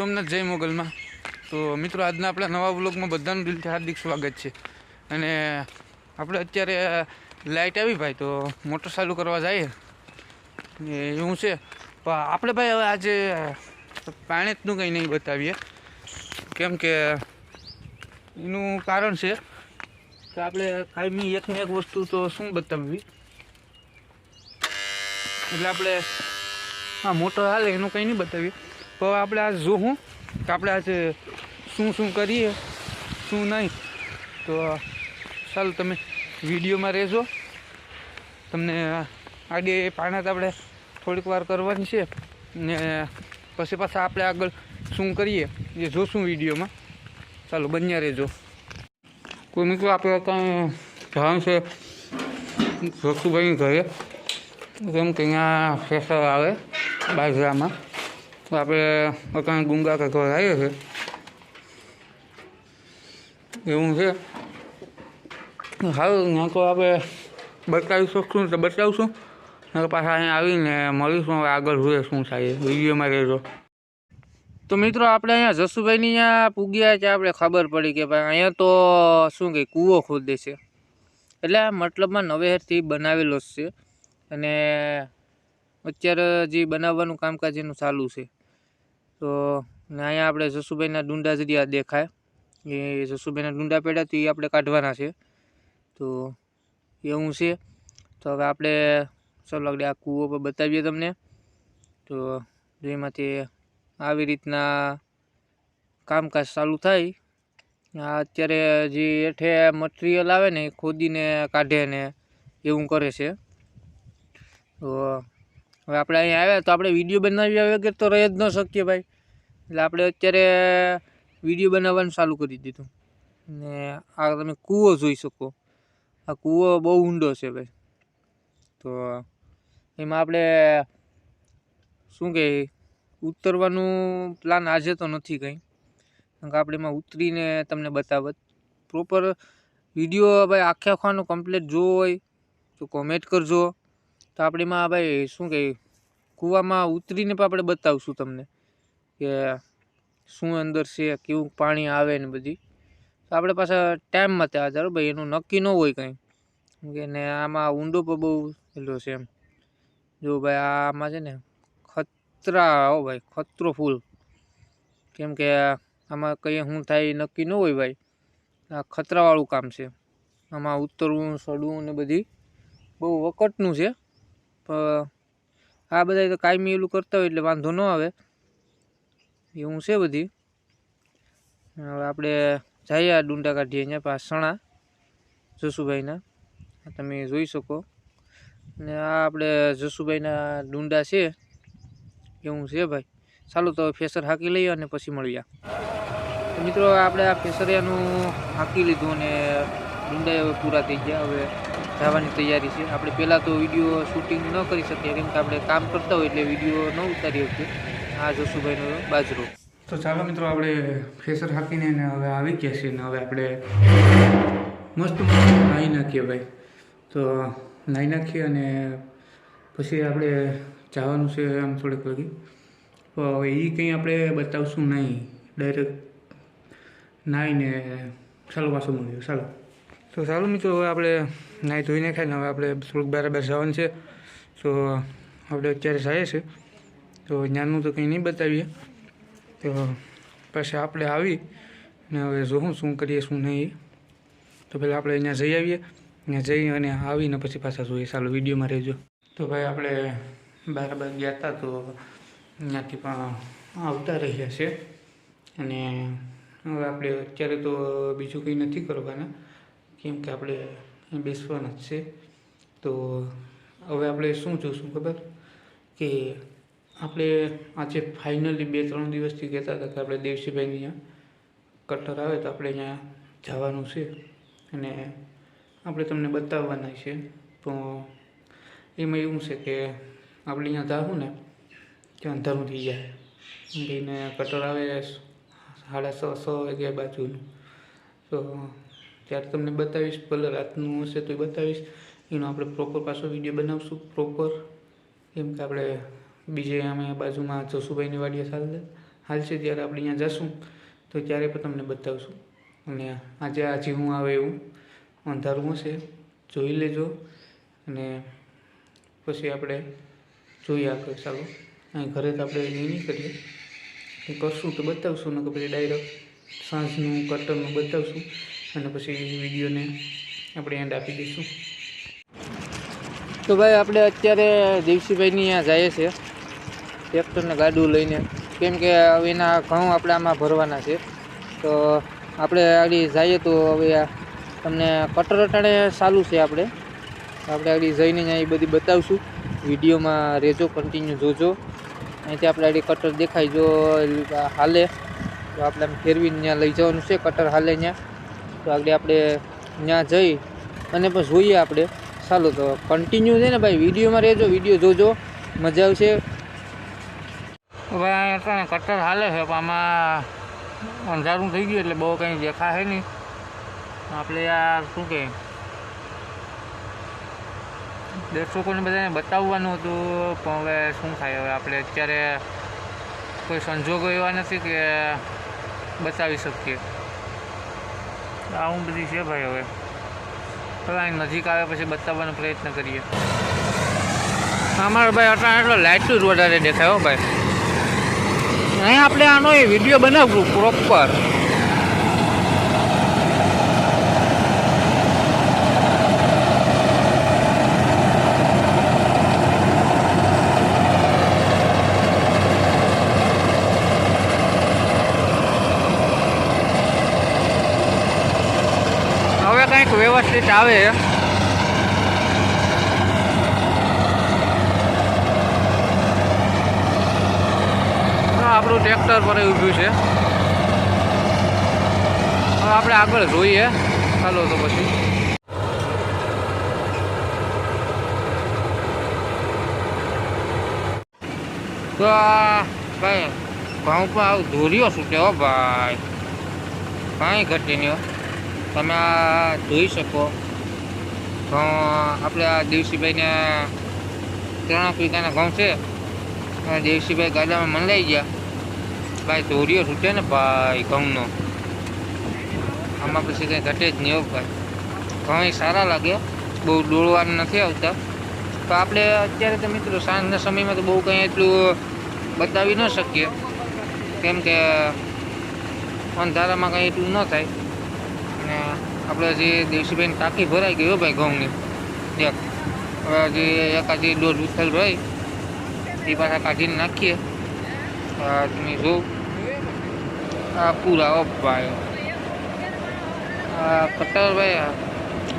સોમનાથ જય મોગલમાં. તો મિત્રો, આજના આપણા નવા બ્લોગમાં બધાનું દિલથી હાર્દિક સ્વાગત છે. અને આપણે અત્યારે લાઇટ આવી ભાઈ, તો મોટર ચાલુ કરવા જઈએ. ને એવું છે. પણ આપણે ભાઈ હવે આજે પાણીનું કંઈ નહીં બતાવીએ. કેમ કે એનું કારણ છે કે આપણે કાયમી એક ને એક વસ્તુ તો શું બતાવવી? એટલે આપણે, હા મોટો હાલે, એનું કંઈ નહીં બતાવીએ. તો આપણે આ જોવું કે આપણે આજે શું શું કરીએ, શું નહીં. તો ચાલો તમે વિડીયોમાં રહેજો. તમને આગે પાણા તો આપણે થોડીક વાર કરવાની છે. ને પછી પાછા આપણે આગળ શું કરીએ, એ જોશું વિડીયોમાં. ચાલો, બન્યા રહેજો. કોઈ મિત્રો આપણે કાંઈ જવાનું છે જોશુભાઈ ઘરે. કેમ કે અહીંયા ફેસર આવે બાજરામાં. તો આપણે અકાણ ગુંગા કે આવ્યો છે. એવું છે. સારું ત્યાં તો આપણે બતાવી શકશું તો બતાવશું. પાછા અહીંયા આવીને મળીશું, હવે આગળ જોઈએ શું થાય. વિડીયોમાં રહેજો. તો મિત્રો, આપણે અહીંયા જસુભાઈની અહીંયા પૂગ્યા છે, આપણે ખબર પડી કે ભાઈ અહીંયા તો શું કહે કૂવો ખોદે છે. એટલે મતલબમાં નવેહરથી બનાવેલો જ છે. અને અત્યારે જે બનાવવાનું કામકાજ એનું ચાલુ છે. તો અહીંયા આપણે જસુભાઈના ડુંડા જરિયા દેખાય. એ જસુભાઈના ડુંડા પેડા તો એ આપણે કાઢવાના છે. તો એવું છે. તો હવે આપણે ચાલો આપણે આ કૂવો પર બતાવીએ તમને. તો જેમાંથી આવી રીતના કામકાજ ચાલુ થાય. અત્યારે જે હેઠે મટીરિયલ આવે ને એ ખોદીને કાઢે ને એવું કરે છે. તો હવે આપણે અહીંયા આવ્યા તો આપણે વીડિયો બનાવ્યા વગર તો રહી જ ન શકીએ ભાઈ. એટલે આપણે અત્યારે વીડિયો બનાવવાનું ચાલુ કરી દીધું. ને આ તમે કૂવો જોઈ શકો. આ કૂવો બહુ ઊંડો છે ભાઈ. તો એમાં આપણે શું કહે ઉતરવાનું પ્લાન આજે તો નથી કંઈ. કારણ કે આપણે એમાં ઉતરીને તમને બતાવત. પ્રોપર વીડિયો ભાઈ આખે આખાનો કમ્પ્લીટ જોવો હોય, તો કોમેન્ટ કરજો. તો આપણે એમાં ભાઈ શું કહે કૂવામાં ઉતરીને પણ આપણે બતાવશું તમને કે શું અંદર છે, કેવું પાણી આવે ને બધી. તો આપણે પાછા ટાઈમમાં ત્યાં હાજર ભાઈ, એનું નક્કી ન હોય કંઈ. કે ને આમાં ઊંડો પણ બહુ પેલો છે એમ. જો ભાઈ, આમાં છે ને ખતરા હો ભાઈ, ખતરો ફૂલ કેમ કે આમાં કંઈ શું થાય નક્કી ન હોય ભાઈ. આ ખતરાવાળું કામ છે. આમાં ઉતરવું, સડવું ને બધી બહુ વકટનું છે. આ બધા તો કાયમી એલું કરતા હોય એટલે વાંધો ન આવે. એવું છે બધી. હવે આપણે જઈએ આ ડુંડા કાઢીએ અહીંયા પાસણા જસુભાઈના. તમે જોઈ શકો. ને આ આપણે જસુભાઈના ડુંડા છે. એવું છે ભાઈ. ચાલો તો ફેસર હાંકી લઈએ અને પછી મળીએ. મિત્રો આપણે આ ફેસરિયાનું હાંકી લીધું અને ડુંડા હવે પૂરા થઈ ગયા. હવે જવાની તૈયારી છે. આપણે પહેલાં તો વીડિયો શૂટિંગ ન કરી શકીએ, કેમ કે આપણે કામ કરતા હોય એટલે વીડિયો ન ઉતારી શકીએ આ જસુભાઈનો બાજરો. તો ચાલો મિત્રો, આપણે ફેસર હાકીને હવે આવી ગયા છીએ ને હવે આપણે મસ્ત નાહી નાખીએ ભાઈ. તો નાહી નાખીએ અને પછી આપણે જવાનું છે આમ થોડીક વાગે. તો હવે એ કંઈ આપણે બતાવશું નહીં. ડાયરેક્ટ નાહીને ચાલો પાછું મળીએ. ચાલો. તો ચાલો મિત્રો, હવે આપણે નાહી ધોઈને ખાઈને હવે આપણે થોડુંક બરાબર જવાનું છે. તો આપણે અત્યારે જઈએ છીએ. તો જ્ઞાનનું તો કંઈ નહીં બતાવીએ. તો પછી આપણે આવી ને હવે જોઉં શું કરીએ, શું નહીં. તો પહેલાં આપણે અહીંયા જઈ આવીએ ત્યાં જઈ અને આવીને પછી પાછા જોઈએ. ચાલો, વિડીયોમાં રહેજો. તો ભાઈ, આપણે બરાબર ગયા હતા તો ત્યાંથી પણ આવતા રહ્યા છે. અને હવે આપણે અત્યારે તો બીજું કંઈ નથી કરવાના. કેમ કે આપણે બેસવાના જ છે. તો હવે આપણે શું જોઈશું ખબર? કે આપણે આજે ફાઇનલી બે ત્રણ દિવસથી કહેતા હતા કે આપણે દેવસીભાઈ અહીંયા કટર આવે તો આપણે અહીંયા જવાનું છે. અને આપણે તમને બતાવવાના છે. તો એમાં એવું છે કે આપણે અહીંયા જાવું ને, ત્યાં અંધારું થઈ જાય. એને કટર આવે સાડા છ છ વાગ્યા બાજુનું. તો ત્યારે તમને બતાવીશ, ભલે રાતનું હશે તો એ બતાવીશ. એનો આપણે પ્રોપર પાછો વીડિયો બનાવશું પ્રોપર કેમ કે આપણે બીજે અમે બાજુમાં જસુભાઈની વાડીએ ચાલે હાલશે ત્યારે આપણે અહીંયા જશું. તો ત્યારે પણ તમને બતાવશું. અને આજે આજે હું આવે એવું, અંધારું હશે, જોઈ લેજો. અને પછી આપણે જોઈએ આગળ ચાલો. અહીં ઘરે તો આપણે એ નહીં કરીએ. એ કરશું તો બતાવશું ને પછી ડાયરેક્ટ સાંજનું કટરનું બતાવશું. અને પછી વિડીયોને આપણે એન્ડ આપી દઈશું. તો ભાઈ, આપણે અત્યારે દેવસીભાઈની અહીંયા જઈએ છીએ. ટ્રેક્ટરને ગાડું લઈને. કેમ કે હવે એના ઘઉં આપણે આમાં ભરવાના છે. તો આપણે આગળ જઈએ તો હવે તમને કટર અટાણે ચાલુ છે આપણે. આપણે આગળ જઈને અહીંયા એ બધી બતાવશું. વિડીયોમાં રહેજો કન્ટિન્યુ જોજો. અહીંથી આપણે આગળ કટર દેખાય જો, હાલે. તો આપણે આમ ફેરવીને ત્યાં લઈ જવાનું છે, કટર હાલે ત્યાં. તો આગળ આપણે ત્યાં જઈ અને પણ જોઈએ આપણે. ચાલો તો કન્ટિન્યુ છે ને ભાઈ, વિડીયોમાં રહેજો, વીડિયો જોજો. મજા આવશે. ભાઈ અહીંયા કટર હાલે છે, પણ આમાં અંધારું થઈ ગયું એટલે બહુ કંઈ દેખાશે નહીં. આપણે આ શું કહે દર્શકોને બધાને બતાવવાનું હતું, પણ હવે શું થાય? હવે આપણે અત્યારે કોઈ સંજોગો એવા નથી કે બતાવી શકીએ. આવું બધી છે ભાઈ હવે. હવે નજીક આવે પછી બતાવવાનો પ્રયત્ન કરીએ. અમારો ભાઈ અટાણ એટલો લાઇટ જ વધારે દેખાય ભાઈ. અહીં આપણે આનો એ વીડિયો બનાવવું પ્રોપર હવે કંઈક વ્યવસ્થિત આવે આપણું ટ્રેક્ટર પર ઉભ્યું છે. હવે આપણે આગળ જોઈએ. ચાલો તો પછી. તો ભાઈ ભાવ પણ આવું ધોર્યો શું હો ભાઈ? કાંઈ ઘટી નહીં. તમે આ જોઈ શકો. તો આપણે આ દેવસીભાઈને ત્રણ વીઘાના ઘઉં છે. અને દેવસીભાઈ ગાડામાં મંડાઈ ગયા. ભાઈ ધોરીઓ છૂટે ને ભાઈ ઘઉંનો. આમાં પછી કંઈ ઘટે જ નહીં હો ભાઈ. ઘઉં સારા લાગે. બહુ દોડવાનું નથી આવતા. તો આપણે અત્યારે તો મિત્રો સાંજના સમયમાં તો બહુ કંઈ એટલું બતાવી ન શકીએ. કેમ કે અંધારામાં કંઈ એટલું ન થાય. અને આપણે જે દેવસીભાઈની ટાંકી ભરાઈ ગઈ હો ભાઈ ઘઉંની, એક. હવે જે એકાદી દોઢ ઉથલ રહી એ પાછા કાઢીને નાખીએ. તમે જો આ પૂરા ઓ ભાઈ. આ કટર ભાઈ,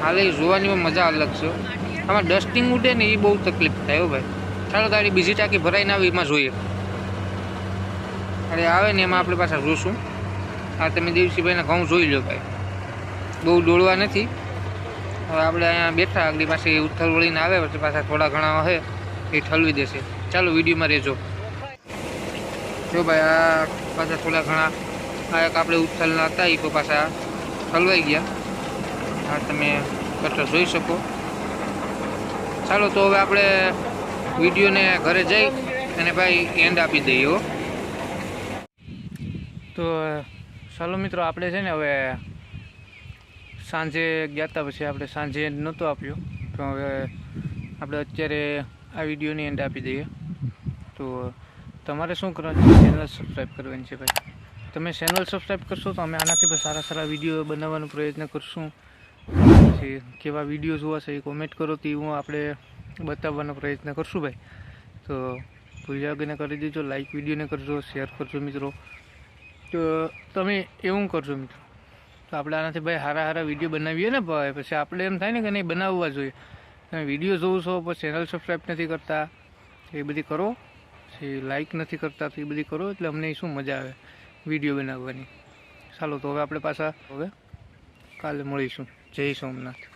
હાલે જોવાની મજા અલગ છે આમાં ડસ્ટિંગ ઉડે ને એ બહુ તકલીફ થાય હો ભાઈ. ચાલો તારી બીજી ટાંકી ભરાઈને આવી, એમાં જોઈએ. અરે આવે ને એમાં આપણે પાછા જોશું. આ તમે દેવસીભાઈના ઘઉં જોઈ લો ભાઈ. બહુ દોડવા નથી. હવે આપણે અહીંયા બેઠા આગળ પાછી ઉથલ વળીને આવે, પછી પાછા થોડા ઘણા હે, એ ઠલવી દેશે. ચાલો, વિડીયોમાં રહેજો. જો ભાઈ, આ પાછા થોડા ઘણા, આ એક આપણે ઉથલના હતા એ પાછા ઠલવાઈ ગયા. આ તમે કટર જોઈ શકો. ચાલો, તો હવે આપણે વિડીયોને ઘરે જઈ અને ભાઈ એન્ડ આપી દઈએ તો, ચાલો મિત્રો, આપણે છે ને હવે સાંજે ગયા હતા પછી આપણે સાંજે નહોતો આપ્યો. તો હવે આપણે અત્યારે આ વિડીયોની એન્ડ આપી દઈએ. તો તમારે શું કરવાનું છે? ચેનલ સબસ્ક્રાઈબ કરવાની છે ભાઈ? તમે ચેનલ સબસ્ક્રાઈબ કરશો તો અમે આનાથી પણ સારા સારા વીડિયો બનાવવાનો પ્રયત્ન કરશું. પછી કેવા વીડિયો જોવા છે એ કોમેન્ટ કરો તો હું આપણે બતાવવાનો પ્રયત્ન કરશું ભાઈ. તો ભૂલ્યા વગરને કરી દેજો. લાઇક વિડીયોને કરજો શેર કરજો મિત્રો. તો તમે એવું કરજો મિત્રો. તો આપણે આનાથી ભાઈ સારા સારા વીડિયો બનાવીએ ને ભાઈ. પછી આપણે એમ થાય ને કે નહીં, બનાવવા જોઈએ. તમે વીડિયો જોઉં છો, પણ ચેનલ સબસ્ક્રાઈબ નથી કરતા. એ બધી કરો. પછી લાઈક નથી કરતા, તો એ બધી કરો. એટલે અમને શું મજા આવે વીડિયો બનાવવાની. ચાલો, તો હવે આપણે પાછા હવે કાલે મળીશું. જય સોમનાથ.